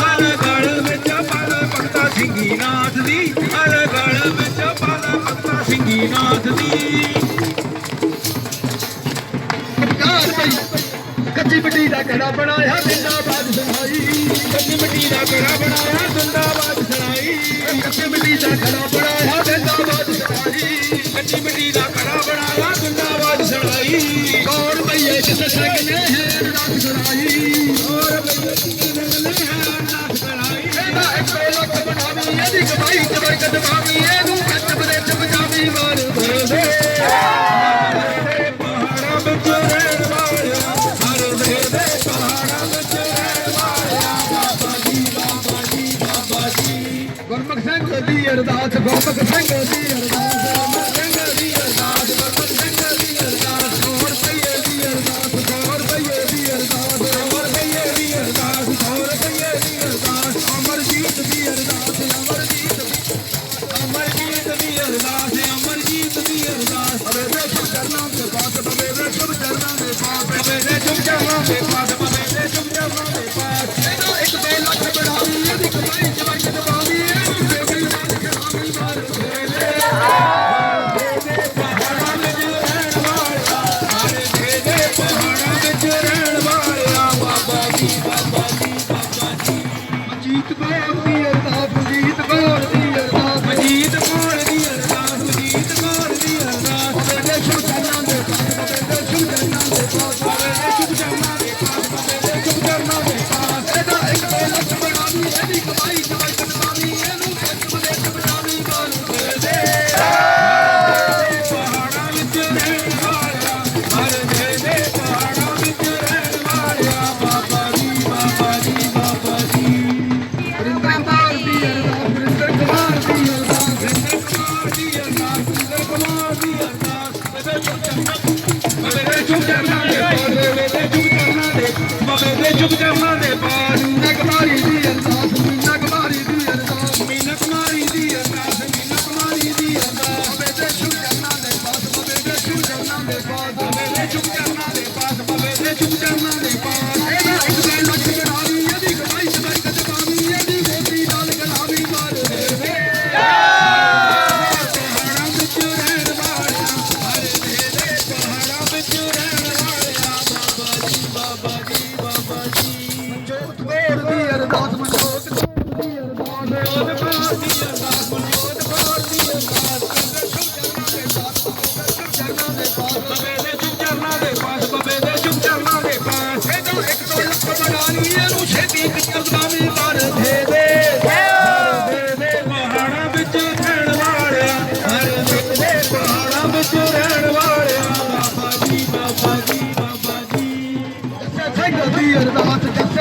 ਹਰ ਗਲ ਵਿੱਚ ਪਾਲਾ ਪੱਕਾ ਨਾਥ ਦੀ ਹਰ ਗਲ ਵਿੱਚ ਪਾਲਾ ਨਾਥ ਦੀ। ਕੱਚੀ ਬੱਡੀ ਦਾ ਘੜਾ ਬਣਾਇਆ ਦਿੰਦਾ ਕੱਚੀ ਮਿੱਟੀ ਦਾ ਘੜਾ ਬਣਾਇਆ, ਜ਼ਿੰਦਾਬਾਦ ਸਰਾਈ ਕੱਚੀ ਮਿੱਟੀ ਦਾ ਘੜਾ ਬਣਾਇਆ, ਜ਼ਿੰਦਾਬਾਦ ਸਰਾਈ ਕੱਚੀ ਮਿੱਟੀ ਦਾ ਘੜਾ ਬਣਾਇਆ, ਜ਼ਿੰਦਾਬਾਦ ਸਰਾਈ ਕੌਣ ਭਈਏ ਜਿੱਥੇ ਸੰਗ ਨੇ ਹੈ ਨਾਥ ਸਰਾਈ ਕੌਣ ਭਈਏ ਜਿੱਥੇ ਸੰਗ ਨੇ ਹੈ ਨਾਥ ਸਰਾਈ ਇਹਦਾ ਇੱਕ ਲੋਕ ਬਣਾਵੀ, ਇਹਦੀ ਕਮਾਈ ਤੇ ਬਰਕਤ ਪਾਵੀ ਇਹਨੂੰ ਕੱਚ ਦੇ ਚਪਚਾਵੀ ਮਾਰ ਦੇ the dark of the finger.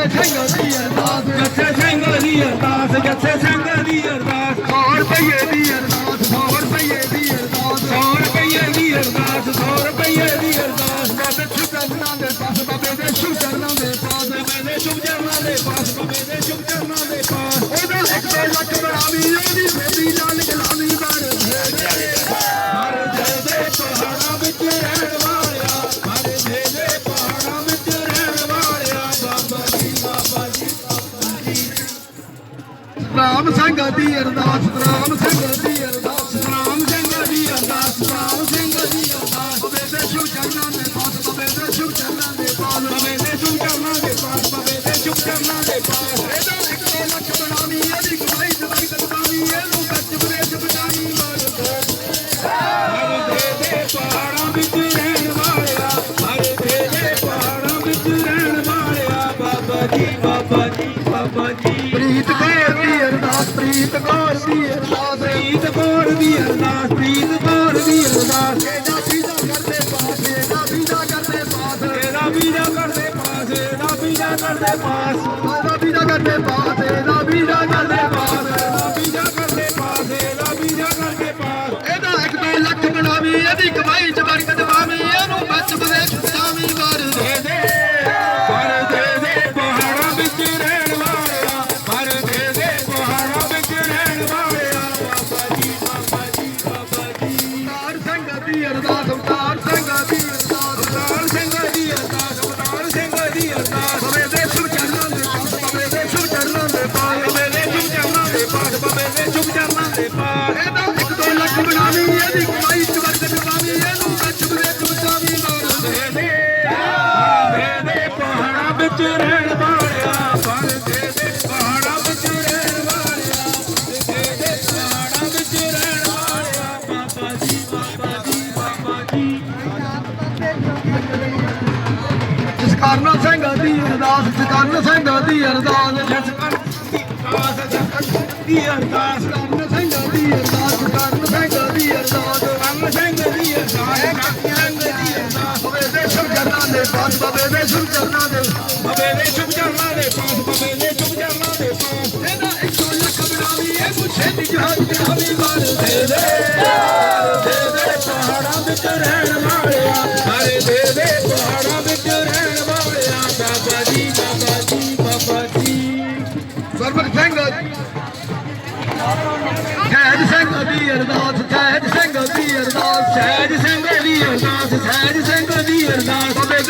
Singh ਦੀ ਅਰਦਾਸ, ਜੱਥੇ ਸਿੰਘ ਦੀ ਅਰਦਾਸ, ਜੱਥੇ ਸਿੰਘ ਦੀ ਅਰਦਾਸ 100 ਰੁਪਏ ਦੀ ਅਰਦਾਸ 100 ਰੁਪਏ ਦੀ ਅਰਦਾਸ 100 ਰੁਪਏ ਦੀ ਅਰਦਾਸ 100 ਰੁਪਏ ਦੀ ਅਰਦਾਸ ਬਾਬੇ ਸ਼ੁਭ ਚਰਨਾਂ ਦੇ ਪਾਸ ਬਾਬੇ ਦੇ ਸ਼ੁਭ ਚਰਨਾਂ ਦੇ ਪਾਸ ਬਾਬੇ ਦੇ ਸ਼ੁਭ ਚਰਨਾਂ ਸਤਨਾਮ ਦੀ ਅਰਦਾਸ ਸਤਨਾਮ ਸਿੰਘ ਦੀ ਅਰਦਾਸ ਸਤਨਾਮ ਸਿੰਘ ਦੀ ਅਰਦਾਸ ਸਤਨਾਮ ਸਿੰਘ ਦੀ ਅਰਦਾਸ। ਬਵੇ ਦੇ ਸ਼ੁਭ ਚਰਨਾਂ ਦੇ ਪਾਸ ਬਵੇ ਦੇ ਸ਼ੁਭ ਚਰਨਾਂ ਦੇ ਪਾਸ ਬਵੇ ਦੇ ਸ਼ੁਭ ਚਰਨਾਂ ਦੇ ਪਾਸ ਬਵੇ ਦੇ ਸ਼ੁਭ ਚਰਨਾਂ ਦੇ ਪਾਸ। ਇਹਦਾ ਇੱਕ ਲੱਖ ਬਣਾਵੀ, ਇਹਦੀ ਕਮਾਈ ਤੇ ਬਰਕਤ ਇਹਨੂੰ ਕੱਚ ਬਰੇ ਚ ਬਚਾਵੀ ਹਰ ਦੇ ਦੇ ਪਹਾੜਾਂ ਵਿੱਚ ਰਹਿਣ ਵਾਲਿਆ ਹਰ ਦੇ ਦੇ ਪਹਾੜਾਂ ਵਿੱਚ ਰਹਿਣ ਵਾਲਿਆ, ਬਾਬਾ ਜੀ The God. বাবা বেবে সুলতানা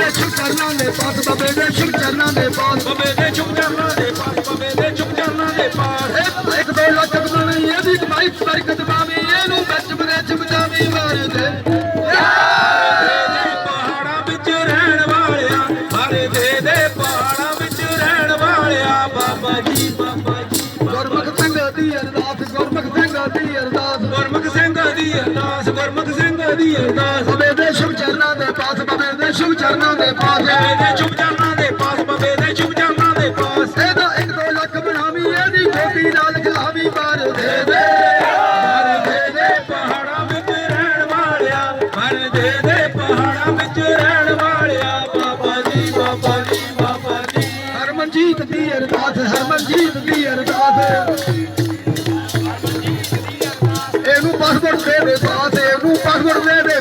ਦੇ ਸ਼ੁਭ ਚਰਨਾਂ ਦੇ ਪਾਸ ਬਵੇ ਦੇ ਸ਼ੁਭ ਚਰਨਾਂ ਦੇ ਪਾਸ ਬਵੇ ਦੇ ਚੁੱਪ ਚਰਨਾਂ ਦੇ ਪਾਸ ਬਵੇ ਦੇ ਚੁੱਪ ਚਰਨਾਂ ਦੇ ਪਾਸ ਇਹ ਇੱਕ ਦੋ ਲੱਖ ਬਣਾਵੀ ਇਹਦੀ ਕਮਾਈ ਚ ਬਰਕਤ ਪਾਵੀ ਇਹਨੂੰ ਵਿੱਚ ਵਿਦੇਸ਼ ਬਚਾਵੀ ਮਾਰ ਦੇ। ਦੇ ਦੇ ਪਹਾੜਾਂ ਵਿੱਚ ਰਹਿਣ ਵਾਲਿਆ ਹਰੇ ਦੇ ਦੇ ਪਹਾੜਾਂ ਵਿੱਚ ਰਹਿਣ ਵਾਲਿਆ। ਬਾਬਾ ਜੀ ਬਾਬਾ ਜੀ ਗੁਰਮੁਖ ਸਿੰਘ ਦੀ ਅਰਦਾਸ ਗੁਰਮੁਖ ਸਿੰਘ ਦੀ ਅਰਦਾਸ। ਗੁਰਮੁਖ ਸਿੰਘ ਦੀ ਅਰਦਾਸ ਗੁਰਮੁਖ ਸਿੰਘ ਦੀ ਅਰਦਾਸ। ਦੇ ਪਾਸ। ਦੇ ਚੁੱਪ ਦੇ ਪਾਸ ਬਵੇ ਦੇ ਚੁੱਪ ਚਰਨਾਂ ਦੇ ਪਾਸ। ਇਹਦਾ ਇੱਕ ਦੋ ਲੱਖ ਬਣਾਵੀ ਇਹਦੀ ਗੋਪੀ ਨਾਲ ਖਲਾਵੀ ਮਾਰ ਦੇ ਦੇ। ਹਰ ਦੇ ਦੇ। ਪਹਾੜਾਂ ਵਿੱਚ ਰਹਿਣ ਵਾਲਿਆ ਹਰ ਦੇ ਦੇ। ਪਹਾੜਾਂ ਵਿੱਚ ਰਹਿਣ ਵਾਲਿਆ ਬਾਬਾ ਜੀ ਬਾਬਾ ਜੀ ਬਾਬਾ ਜੀ। ਹਰਮਨਜੀਤ ਦੀ ਅਰਦਾਸ ਹਰਮਨਜੀਤ ਦੀ ਅਰਦਾਸ। ਇਹਨੂੰ ਪਾਸਪੋਰਟ ਦੇ ਦੇ ਪਾਸ ਇਹਨੂੰ ਪਾਸਪੋਰਟ ਦੇ ਦੇ।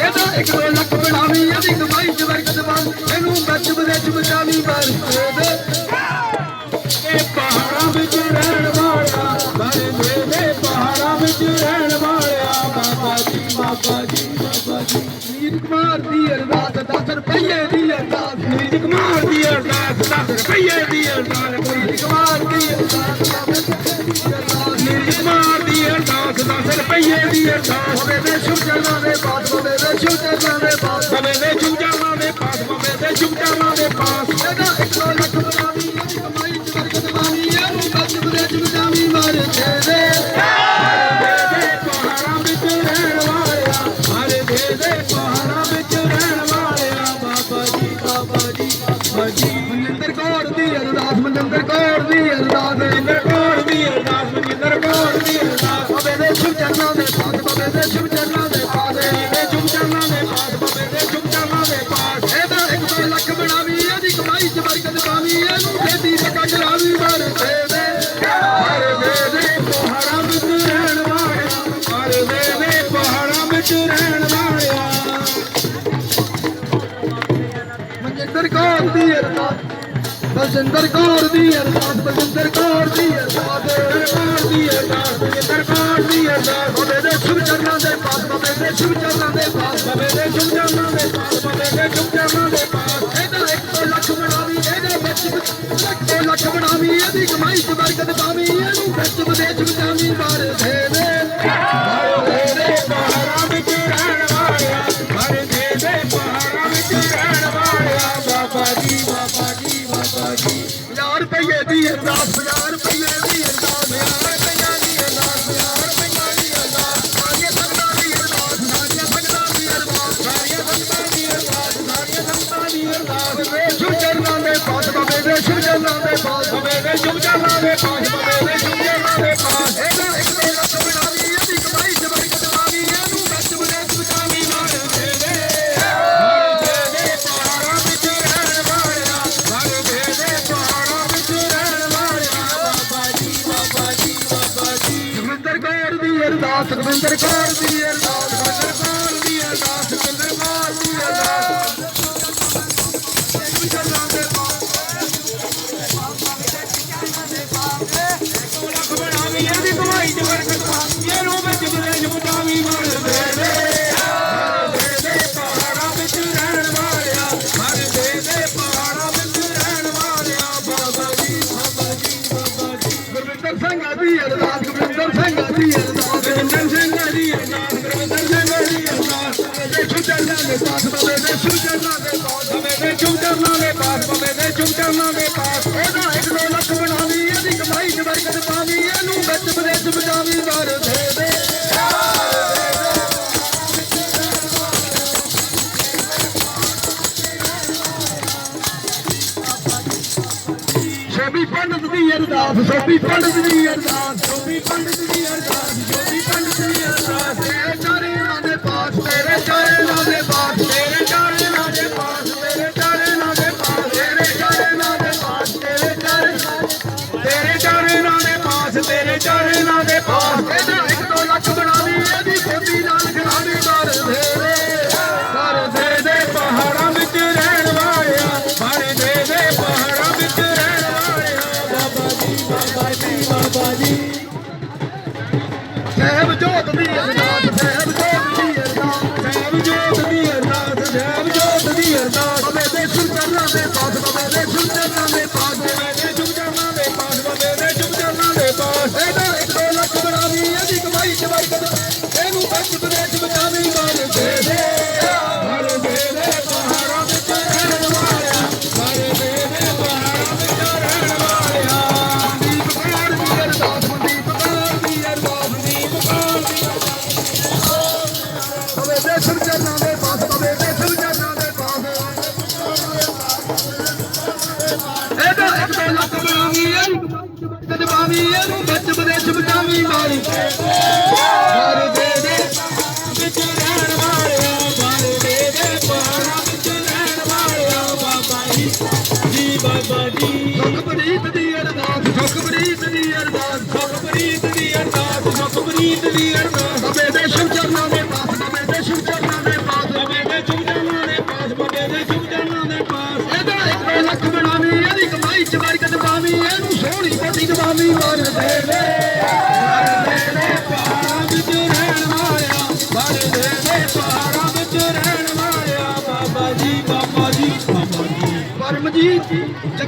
ਇਹਦਾ ਇੱਕ ਦੋ ਲੱਖ ਬਣਾਵੀ ਇਹਦੀ ਕਮਾਈ ਚ ਬਰਕਤ ਬਣ ਇਹਨੂੰ ਬੱਚ ਵਿਦੇਸ਼ ਬਚਾਵੀ ਮਾਰ ਇਹ ਪਹਾੜਾਂ ਵਿੱਚ ਰਹਿਣ ਵਾਲਿਆ ਬਾਰੇ ਦੇ ਪਹਾੜਾਂ ਵਿੱਚ ਰਹਿਣ ਵਾਲਿਆ ਬਾਬਾ ਜੀ ਬਾਬਾ ਜੀ ਬਾਬਾ ਜੀ ਨੀਤ ਕੁਮਾਰ ਦੀ ਅਰਦਾਸ 10 ਰੁਪਏ ਦੀ ਅਰਦਾਸ ਨੀਜ ਕੁਮਾਰ ਦੀ ਅਰਦਾਸ ਹੋਵੇ ਦੇ ਸ਼ੁਭ ਚਰਨਾਂ ਦੇ ਪਾਸ ਹੋਵੇ ਦੇ ਸ਼ੁਭ ਚਰਨਾਂ ਦੇ ਪਾਸ ਬਵੇ ਦੇ ਚੁੱਪ ਚਰਨਾਂ ਦੇ ਪਾਸ ਬਵੇ ਦੇ ਚੁੱਪ ਚਰਨਾਂ ਦੇ ਪਾਸ ਇਹਦਾ ਇੱਕ ਲੱਖ ਬਲਜਿੰਦਰ ਕੌਰ ਦੀ ਅਰਦਾਸ ਬਲਜਿੰਦਰ ਕੌਰ ਦੀ ਅਰਦਾਸ ਸਰਕਾਰ ਦੀ ਅਰਦਾਸ ਸਰਕਾਰ ਦੀ ਅਰਦਾਸ ਬਾਬੇ ਦੇ ਸ਼ਿਵ ਚਰਨਾਂ ਦੇ ਪਾਸ ਬਾਬੇ ਦੇ ਸ਼ਿਵ ਚਰਨਾਂ ਦੇ ਪਾਸ ਬਾਬੇ ਦੇ ਚੁੱਪ ਚਰਨਾਂ ਦੇ ਪਾਸ ਬਾਬੇ ਦੇ ਚੁੱਪ ਚਰਨਾਂ ਦੇ ਪਾਸ ਇਹਦਾ ਇੱਕ ਦੋ ਲੱਖ ਬਣਾਵੀ ਇਹਦੇ ਵਿੱਚ ਇੱਕ ਦੋ ਲੱਖ ਬਣਾਵੀ ਇਹਦੀ ਕਮਾਈ ਚ ਬਰਕਤ ਪਾਵੀ ਇਹਨੂੰ ਵਿੱਚ ਵਿਦੇਸ਼ ਬਚਾਵੀ ਮਾਰ ਦੇ ਦੇ ਹਰ ਦੇ ਦੇ ਵਿੱਚ ਰਹਿਣ ਵਾਲਿਆ ਪਾਸ ਬਾਬੇ ਦੇ ਦੀ ਅਰਦਾਸ ਗੁਰਵਿੰਦਰ ਸਿੰਘ ਦੀ ਅਰਦਾਸ ਗੁਰਵਿੰਦਰ ਸਿੰਘ ਦੀ ਅਰਦਾਸ ਦੇ ਸ਼ਿਵ ਦੇ ਪਾਸ ਬਾਬੇ ਦੇ ਸ਼ਿਵ ਦੇ ਪਾਸ ਬਾਬੇ ਦੇ ਚੁੱਪ ਦੇ ਪਾਸ ਬਾਬੇ ਦੇ ਚੁੱਪ ਦੇ ਪਾਸ ਇਹਦਾ ਇੱਕ ਦੋ ਲੱਖ ਬਣਾਵੀ ਇਹਦੀ ਕਮਾਈ ਚ ਬਰਕਤ ਪਾਵੀ ਇਹਨੂੰ ਵਿੱਚ ਵਿਦੇਸ਼ ਬਚਾਵੀ ਮਾਰ ਦੇ ਦੇ ਸ਼ੋਭੀ ਪੰਡਤ ਦੀ ਅਰਦਾਸ, ਸ਼ੋਭੀ ਪੰਡਤ ਦੀ ਅਰਦਾਸ ਸੁਖਪ੍ਰੀਤ ਦੀ ਅਰਦਾਸ ਸੁਖਪ੍ਰੀਤ ਦੀ ਅਰਦਾਸ ਸੁਖਪ੍ਰੀਤ ਦੀ ਅਰਦਾਸ ਸੁਖਪ੍ਰੀਤ ਦੀ ਅਰਦਾਸ। ਬਾਬੇ ਦੇ ਸ਼ਿਵ ਚਰਨਾਂ ਦੇ ਪਾਸ ਬਾਬੇ ਦੇ ਸ਼ਿਵ ਚਰਨਾਂ ਦੇ ਪਾਸ ਬਾਬੇ ਦੇ ਚੁੱਪ ਚਰਨਾਂ ਦੇ ਪਾਸ ਬਾਬੇ ਦੇ ਚੁੱਪ ਚਰਨਾਂ ਦੇ ਪਾਸ। ਇਹਦਾ ਇੱਕ ਲੱਖ ਬਣਾਵੀ, ਇਹਦੀ ਕਮਾਈ ਚ ਬਰਕਤ ਪਾਵੀ ਇਹਨੂੰ ਸੋਹਣੀ ਬੋਟੀ ਦਵਾਵੀ ਮਾਰ ਦੇ ਦੇ ਹਰ ਵਿੱਚ ਰਹਿਣ ਵਾਲਿਆ ਹਰ ਦੇ ਦੇ ਪਹਾੜਾਂ ਵਿੱਚ ਰਹਿਣ ਵਾਲਿਆ, ਬਾਬਾ ਜੀ ਬਾਬਾ ਜੀ ਬਾਬਾ ਜੀ। ਪਰਮਜੀਤ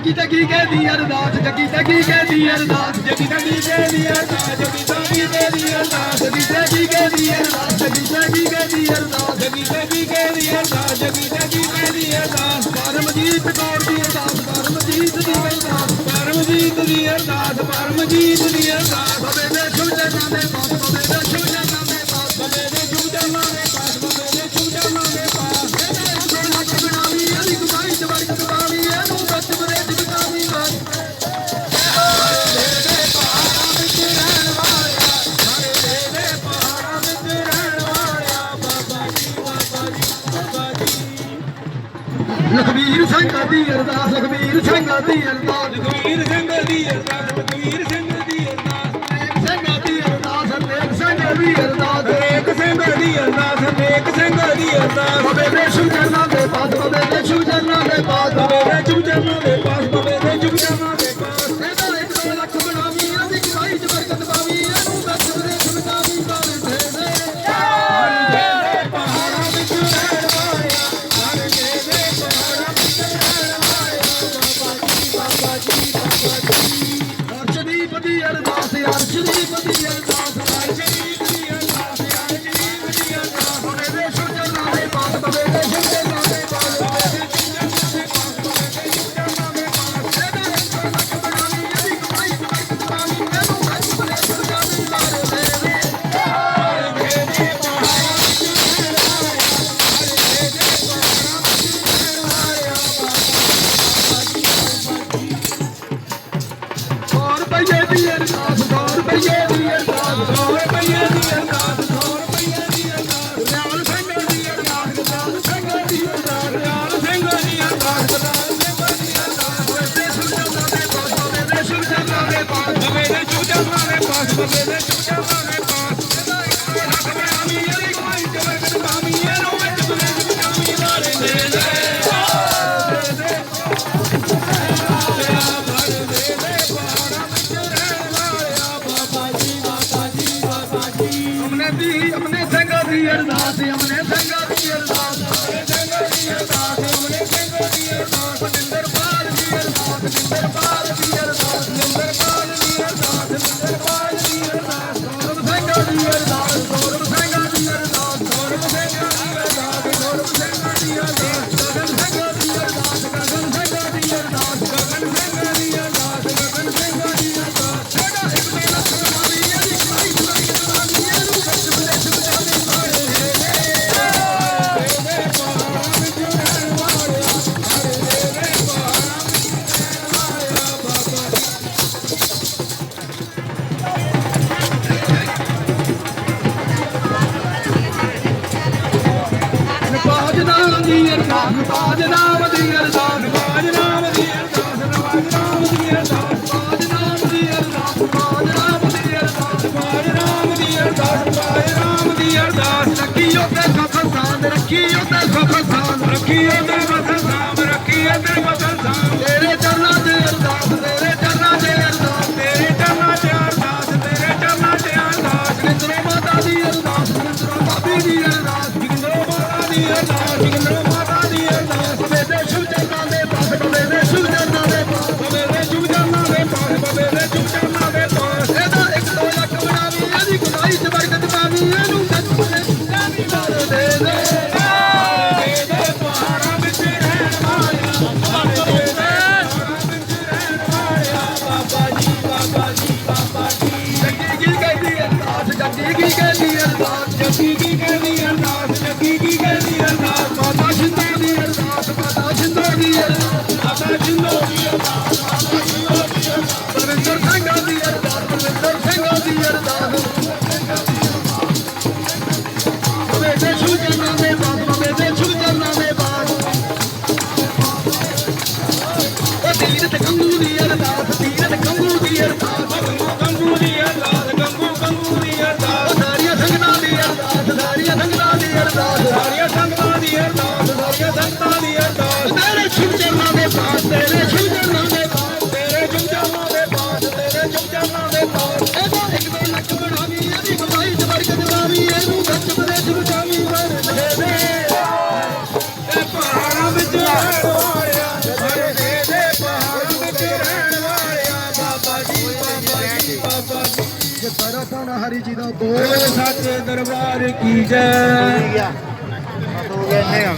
ਜੱਗੀ ਤੱਕੀ ਕਹਿੰਦੀ ਅਰਦਾਸ, ਜੱਗੀ ਤੱਕੀ ਕਹਿੰਦੀ ਅਰਦਾਸ, ਜਗੀ ਤਗੀ ਦੇ ਦੀ ਅਰਦਾਸ, ਜਗੀ ਤਗੀ ਦੇ ਦੀ ਅਰਦਾਸ, ਜੱਗੀ ਤੱਕੀ ਕਹਿੰਦੀ ਅਰਦਾਸ, ਜੱਗੀ ਤੱਕੀ ਕਹਿੰਦੀ ਅਰਦਾਸ, ਜਗੀ ਤਗੀ ਦੇ ਦੀ ਅਰਦਾਸ, ਜਗੀ ਤਗੀ ਦੇ ਦੀ ਅਰਦਾਸ, ਪਰਮਜੀਤ ਕੌਰ ਦੀ ਅਰਦਾਸ, ਪਰਮਜੀਤ ਦੀ ਅਰਦਾਸ, ਪਰਮਜੀਤ ਦੀ ਅਰਦਾਸ, ਪਰਮਜੀਤ ਦੀ ਅਰਦਾਸ। ਬਾਬੇ ਦੇ ਸ਼ਿਵ ਚਰਨਾਂ ਦੇ ਦੇ ਸ਼ਿਵ ਦੀ ਅਰਦਾਸ ਸਿੰਘ ਦੀ ਅਰਦਾਸ ਲਖਵੀਰ ਸਿੰਘ ਦੀ ਅਰਦਾਸ ਲਖਵੀਰ ਸਿੰਘ ਦੀ ਅਰਦਾਸ ਸਿੰਘ ਦੀ ਅਰਦਾਸ ਨੇਕ ਸਿੰਘ ਦੀ ਅਰਦਾਸ। ਨੇਕ ਸਿੰਘ ਦੀ ਅਰਦਾਸ ਨੇਕ ਸਿੰਘ ਦੀ ਅਰਦਾਸ। ਬੇਬੇ ਦੀ ਅਮਨੇ ਸਿੰਘਾਂ ਦੀ ਅਰਦਾਸ ਅਮਨੇ ਸਿੰਘਾਂ ਦੀ ਅਰਦਾਸ ਅਮਨੇ ਸਿੰਘਾਂ ਦੀ ਅਰਦਾਸ ਅਮਨੇ ਸਿੰਘਾਂ ਦੀ ਅਰਦਾਸ। ਸਾਧ ਬਾਜ ਨਾਮ ਦੀ ਅਰਦਾਸ ਬਾਜ ਨਾਮ ਦੀ ਅਰਦਾਸ ਬਾਜ ਨਾਮ ਦੀ ਅਰਦਾਸ ਬਾਜ ਨਾਮ ਦੀ ਅਰਦਾਸ ਬਾਜ ਨਾਮ ਦੀ ਅਰਦਾਸ ਬਾਜ ਨਾਮ ਦੀ ਅਰਦਾਸ ਬਾਜ ਨਾਮ ਦੀ ਅਰਦਾਸ ਰੱਖੀਓ ਤੇ ਖਫਸਾਨ ਰੱਖੀਓ ਤੇ ਖਫਸਾਨ ਰੱਖੀਓ ਤੇ ਬਸਰ ਨਾਮ ਰੱਖੀਓ ਤੇ ਬਸਰ ਨਾਮ ਤੇਰੇ ਚਰਨਾਂ ਤੇ ਅਰਦਾਸ দুনিয়ার দাম। ਸਤਿਗੁਰੂ ਸਾਚੇ ਦਰਬਾਰ ਕੀ ਜੈ। ਹੋ ਗਿਆ ਨੇ ਆ